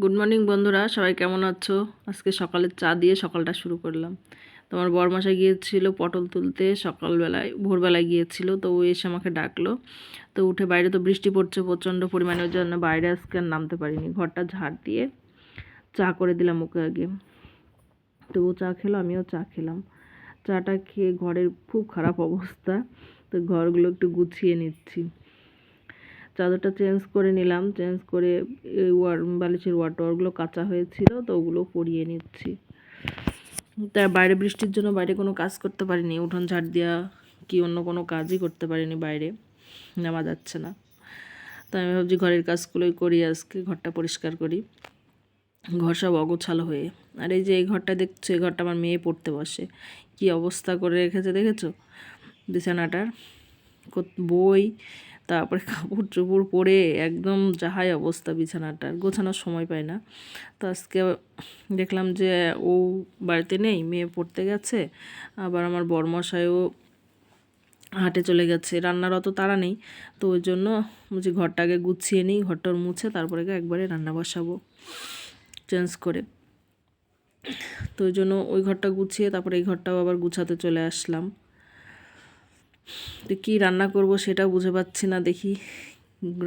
Good morning বন্ধুরা। সবাই কেমন আছো? আজকে সকালে চা দিয়ে সকালটা শুরু করলাম। তোমার বরমাসায় গিয়েছিল পটল তুলতে, সকালবেলায়, ভোরবেলায় গিয়েছিল, তো ও এসে আমাকে ডাকলো। তো উঠে বাইরে তো বৃষ্টি পড়ছে, প্রচণ্ড পরিমাণে, ওই জন্য বাইরে আজকে আর নামতে পারিনি। ঘরটা ঝাড় দিয়ে চা করে দিলাম ওকে আগে। তো ও চা খেলো, আমিও চা খেলাম। চাটা খেয়ে ঘরের খুব খারাপ অবস্থা, তো ঘরগুলো একটু গুছিয়ে নিচ্ছি। চাদরটা চেঞ্জ করে নিলাম, চেঞ্জ করে এই ওয়ার, বালিশের ওয়াটারগুলো কাঁচা হয়েছিল, তো ওগুলো পরিয়ে নিচ্ছি। তা বাইরে বৃষ্টির জন্য বাইরে কোনো কাজ করতে পারিনি, উঠোন ঝাড় দেওয়া কি অন্য কোনো কাজই করতে পারিনি বাইরে, নেওয়া যাচ্ছে না। তাই আমি ভাবছি ঘরের কাজগুলোই করি আজকে, ঘরটা পরিষ্কার করি। ঘর সব অগোছালো হয়ে, আর এই যে এই ঘরটা দেখছ, এই ঘরটা আমার মেয়ে পড়তে বসে। কি অবস্থা করে রেখেছে দেখেছ? বিছানাটার বই তারপরে কাপড় চোপড় পরে একদম যাহাই অবস্থা বিছানাটার, গোছানোর সময় পায় না। তো আজকে দেখলাম যে ও বাড়িতে নেই, মেয়ে পড়তে গেছে, আবার আমার বরমশাইও হাটে চলে গেছে। রান্নার অত তাড়া নেই, তো ওই জন্য বলছি ঘরটাকে গুছিয়ে নিই ঘরটার মুছে, তারপরে একবারে রান্না বসাবো চেঞ্জ করে। তো ওই জন্য ওই ঘরটা গুছিয়ে, তারপরে এই ঘরটাও আবার গুছাতে চলে আসলাম। তো কী রান্না করব সেটা বুঝে পাচ্ছি না, দেখি।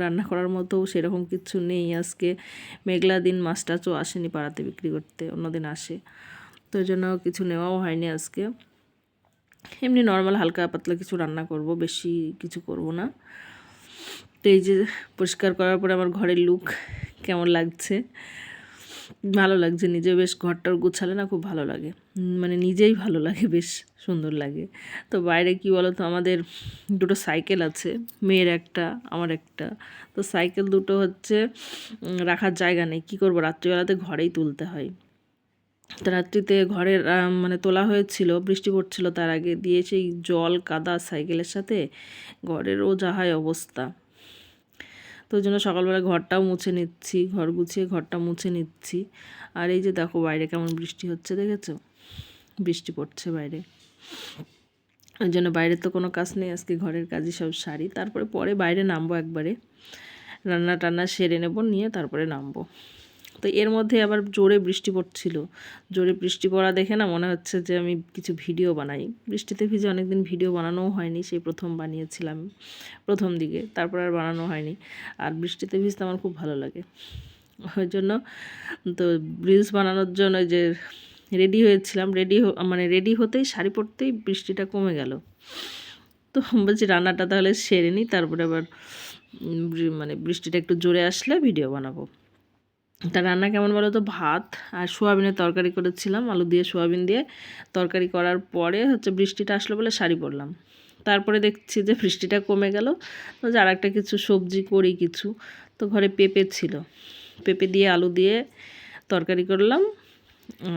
রান্না করার মতো সেরকম কিছু নেই আজকে। মেঘলা দিন মাছ টাছও আসেনি পাড়াতে বিক্রি করতে, অন্যদিন আসে। তো জন্য কিছু নেওয়াও হয়নি আজকে। এমনি নর্মাল হালকা পাতলা কিছু রান্না করব, বেশি কিছু করব না। তো এই যে পরিষ্কার করার পরে আমার ঘরের লুক কেমন লাগছে? ভালো লাগছে। নিজে বেশ ঘরটার গুছালে না খুব ভালো লাগে। মানে নিজেই ভালো লাগে, বেশ সুন্দর লাগে। তো বাইরে কি বলো তো আমাদের দুটো সাইকেল আছে, মেয়ের একটা, আমার একটা। তো সাইকেল দুটো হচ্ছে রাখার জায়গা নেই। কী করব? রাত্রিবেলাতে ঘরেই তুলতে হয়। তো রাত্রিতে ঘরের মানে তোলা হয়েছিল, বৃষ্টি পড়ছিল তার আগে। দিয়ে সেই জল কাদা সাইকেলের সাথে, ঘরেরও যাহাই অবস্থা। তো ওই জন্য সকালবেলা ঘরটাও মুছে নিচ্ছি, ঘর গুছিয়ে ঘরটা মুছে নিচ্ছি। আর এই যে দেখো বাইরে কেমন বৃষ্টি হচ্ছে দেখেছ? বৃষ্টি পড়ছে বাইরে। ওই জন্য বাইরে তো কোনো কাজ নেই, আজকে ঘরের কাজই সব সারি। তারপরে পরে বাইরে নামবো একবারে। রান্না টান্না সেরে নেব, নিয়ে তারপরে নামবো। তো এর মধ্যে আবার জোরে বৃষ্টি পড়ছিল। জোরে বৃষ্টি পড়া দেখে না মনে হচ্ছে যে আমি কিছু ভিডিও বানাই। বৃষ্টিতে ভিজে অনেকদিন ভিডিও বানানোও হয়নি, সেই প্রথম বানিয়েছিলাম প্রথম দিকে, তারপর আর বানানো হয়নি। আর বৃষ্টিতে ভিজতে আমার খুব ভালো লাগে। ওই জন্য তো রিলস বানানোর জন্য যে রেডি হয়েছিলাম রেডি মানে রেডি হতেই, শাড়ি পরতেই বৃষ্টিটা কমে গেল। তো বলছি রান্নাটা তাহলে সেরে নিই তারপরে আবার মানে বৃষ্টিটা একটু জোরে আসলে ভিডিও বানাবো। তা রান্না কেমন বলো তো? ভাত আর সোয়াবিনের তরকারি করেছিলাম, আলু দিয়ে সোয়াবিন দিয়ে। তরকারি করার পরে হচ্ছে বৃষ্টিটা আসলো বলে শাড়ি পরলাম। তারপরে দেখছি যে বৃষ্টিটা কমে গেল। তো যে আর একটা কিছু সবজি করি কিছু। তো ঘরে পেঁপে ছিল। পেঁপে দিয়ে আলু দিয়ে তরকারি করলাম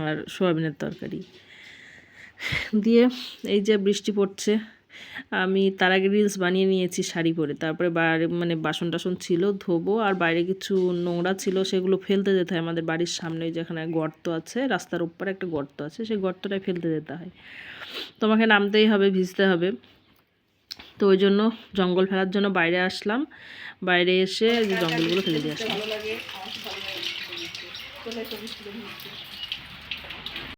আর সোয়াবিনের তরকারি। দিয়ে এই যে বৃষ্টি পড়ছে। আমি তার আগে রিলস বানিয়ে নিয়েছি শাড়ি পরে। তারপরে বাইরে মানে বাসন টাসন ছিল, ধোবো, আর বাইরে কিছু নোংরা ছিল, সেগুলো ফেলতে যেতে হয় আমাদের বাড়ির সামনে যেখানে গর্ত আছে, রাস্তার উপরে একটা গর্ত আছে, সেই গর্তটায় ফেলতে যেতে হয়। তোমাকে নামতেই হবে, ভিজতে হবে। তো ওই জন্য জঙ্গল ফেলার জন্য বাইরে আসলাম। বাইরে এসে জঙ্গলগুলো ফেলে দিয়ে আসলাম।